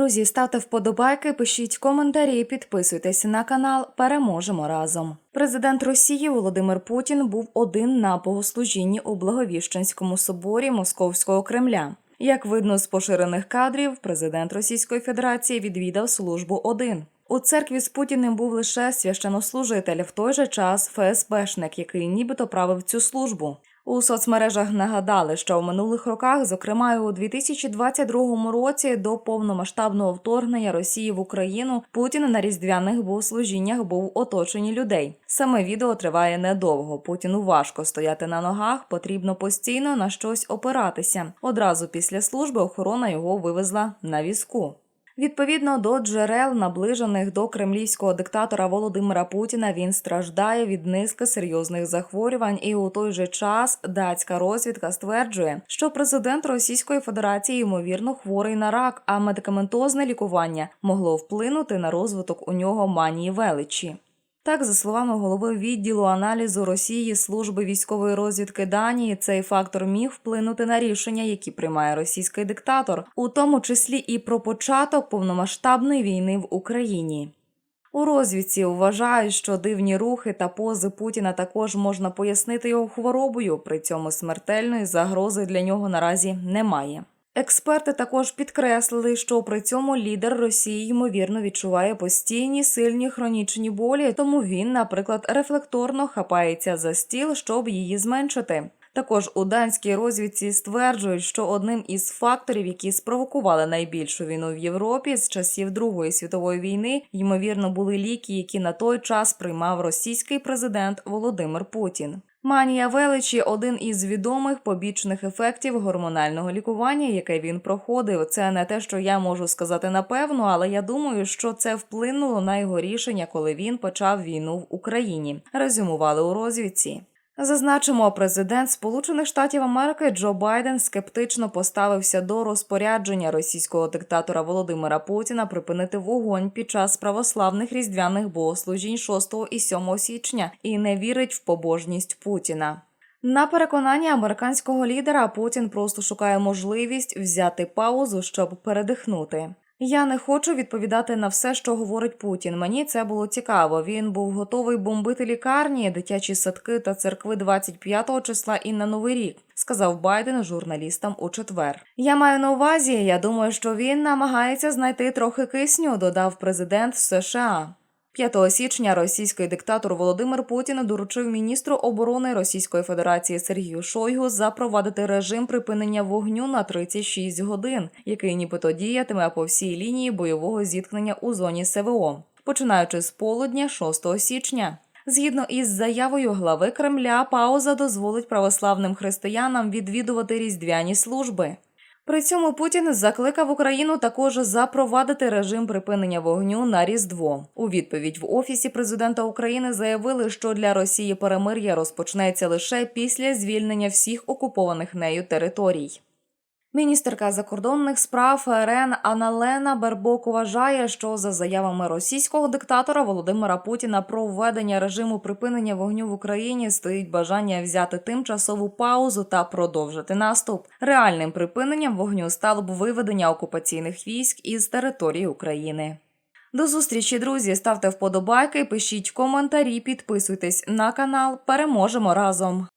Друзі, ставте вподобайки, пишіть коментарі, підписуйтесь на канал. Переможемо разом. Президент Росії Володимир Путін був один на богослужінні у Благовіщенському соборі Московського Кремля. Як видно з поширених кадрів, президент Російської Федерації відвідав службу один. У церкві з Путіним був лише священнослужитель, в той же час ФСБшник, який нібито правив цю службу. У соцмережах нагадали, що в минулих роках, зокрема й у 2022 році, до повномасштабного вторгнення Росії в Україну, Путін на різдвяних богослужіннях був оточені людей. Саме відео триває недовго. Путіну важко стояти на ногах, потрібно постійно на щось опиратися. Одразу після служби охорона його вивезла на візку. Відповідно до джерел, наближених до кремлівського диктатора Володимира Путіна, він страждає від низки серйозних захворювань, і у той же час датська розвідка стверджує, що президент Російської Федерації ймовірно хворий на рак, а медикаментозне лікування могло вплинути на розвиток у нього манії величі. Так, за словами голови відділу аналізу Росії служби військової розвідки Данії, цей фактор міг вплинути на рішення, які приймає російський диктатор, у тому числі і про початок повномасштабної війни в Україні. У розвідці вважають, що дивні рухи та пози Путіна також можна пояснити його хворобою, при цьому смертельної загрози для нього наразі немає. Експерти також підкреслили, що при цьому лідер Росії ймовірно відчуває постійні сильні хронічні болі, тому він, наприклад, рефлекторно хапається за стіл, щоб її зменшити. Також у данській розвідці стверджують, що одним із факторів, які спровокували найбільшу війну в Європі з часів Другої світової війни, ймовірно, були ліки, які на той час приймав російський президент Володимир Путін. Манія величі один із відомих побічних ефектів гормонального лікування, яке він проходив. Це не те, що я можу сказати напевно, але я думаю, що це вплинуло на його рішення, коли він почав війну в Україні. Резюмували у розвідці. Зазначимо, президент Сполучених Штатів Америки Джо Байден скептично поставився до розпорядження російського диктатора Володимира Путіна припинити вогонь під час православних різдвяних богослужінь 6 і 7 січня і не вірить в побожність Путіна. На переконання американського лідера Путін просто шукає можливість взяти паузу, щоб передихнути. Я не хочу відповідати на все, що говорить Путін. Мені це було цікаво. Він був готовий бомбити лікарні, дитячі садки та церкви 25 числа і на новий рік. Сказав Байден журналістам у четвер. Я маю на увазі. Я думаю, що він намагається знайти трохи кисню. Додав президент США. 5 січня російський диктатор Володимир Путін доручив міністру оборони Російської Федерації Сергію Шойгу запровадити режим припинення вогню на 36 годин, який нібито діятиме по всій лінії бойового зіткнення у зоні СВО, починаючи з полудня 6 січня. Згідно із заявою глави Кремля, пауза дозволить православним християнам відвідувати різдвяні служби. При цьому Путін закликав Україну також запровадити режим припинення вогню на Різдво. У відповідь в офісі президента України заявили, що для Росії перемир'я розпочнеться лише після звільнення всіх окупованих нею територій. Міністерка закордонних справ РН Аналена Бербок вважає, що за заявами російського диктатора Володимира Путіна про введення режиму припинення вогню в Україні стоїть бажання взяти тимчасову паузу та продовжити наступ. Реальним припиненням вогню стало б виведення окупаційних військ із території України. До зустрічі, друзі. Ставте вподобайки, пишіть коментарі, підписуйтесь на канал. Переможемо разом.